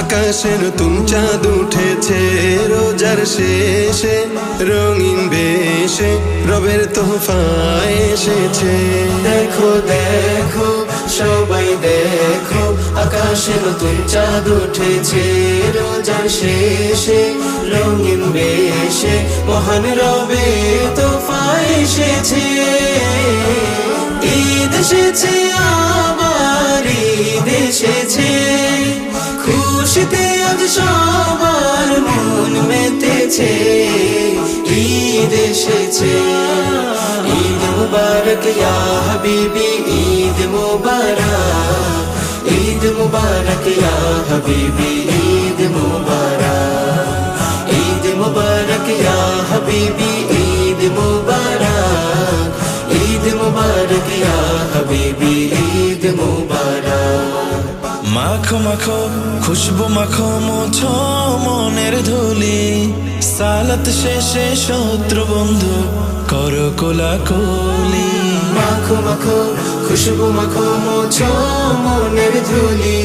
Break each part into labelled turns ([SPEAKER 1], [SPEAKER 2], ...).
[SPEAKER 1] আকাশে নতুন চাঁদ উঠেছে, রোজার শেষে, রঙিন বেশে, রবের তোহফা এসেছে।
[SPEAKER 2] দেখো দেখো, সবাই দেখো আকাশে নতুন চাঁদ উঠেছে, রোজার শেষে, রঙিন বেশে, মহান রবে তোফা এসেছে। ঈদ এসেছে আমার মেতেছে ঈদ এসেছে। ঈদ মুবারক ইয়া হাবিবি, ঈদ মুবারক ঈদ মুবারক ইয়া হাবিবি, ঈদ মুবারক ঈদ মুবারক ইয়া হাবিবি, ঈদ মুবারক ঈদ মুবারক ইয়া হাবিবি, ঈদ মুবারক।
[SPEAKER 3] মাখো মাখো, খুশবু মাখো মোছো মনের ধুলি। সালাত শেষে শত্রু বন্ধু করো কোলাকুলি।
[SPEAKER 2] মাখো মাখো খুশবু মাখো মোছো মনের ধুলি।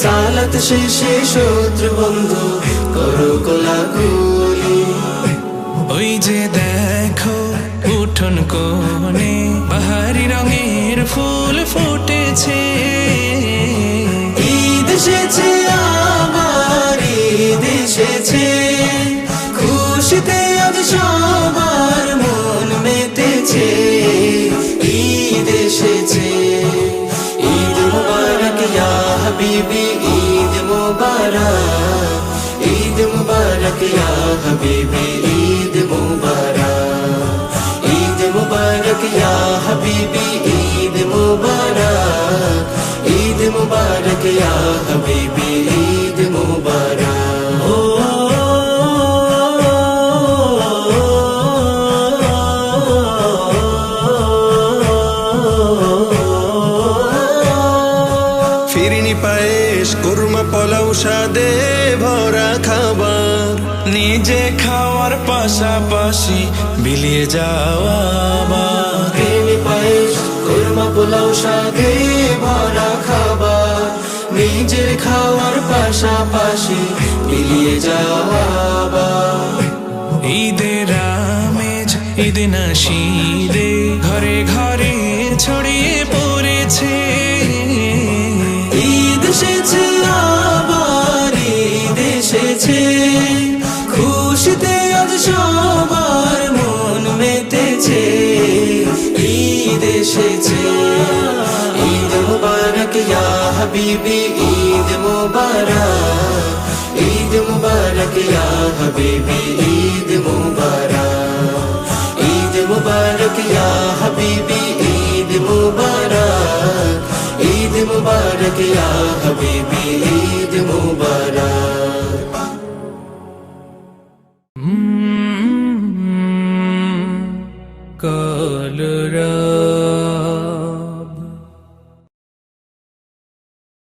[SPEAKER 2] সালাত শেষে শত্রু বন্ধু করো কোলাকুলি।
[SPEAKER 3] ওই যে দেখো উঠোন কোণে বাহারি রঙের ফুল ফুটেছে।
[SPEAKER 2] ঈদ এসেছে আমার ঈদ এসেছে। ঈদ এসেছে। ঈদ মুবারক, ইয়া হাবিবি, ঈদ মুবারক। ঈদ মুবারক, ইয়া হাবিবি, ঈদ মুবারক। ঈদ মুবারক, ইয়া হাবিবি, ঈদ মুবারক। ঈদ মুবারক, ইয়া
[SPEAKER 1] পায়েস কুরমা পোলাও সাদে ভরা খাবার
[SPEAKER 3] নিজে খাওয়ার পাশাপাশি বিলিয়ে যাওয়া।
[SPEAKER 2] প্রেমী পায়েস কুরমা পোলাও সাথে ভরা খাবার নিজের খাওয়ার পাশাপাশি মিলিয়ে যাওয়া।
[SPEAKER 3] ঈদের আমেজ ঈদ নাশিদে ঘরে ঘরে ছড়িয়ে পড়েছে
[SPEAKER 2] এসেছে খুশিতে আজ সবার মন মেতেছে। ঈদ এসেছে। ঈদ মুবারক, ইয়া হাবিবি, ঈদ মুবারক। ঈদ মুবারক, ইয়া হাবিবি, ঈদ মুবারক। ঈদ মুবারক, ইয়া হাবিবি, ঈদ মুবারক। ঈদ মুবারক, ইয়া হাবিবি कालरा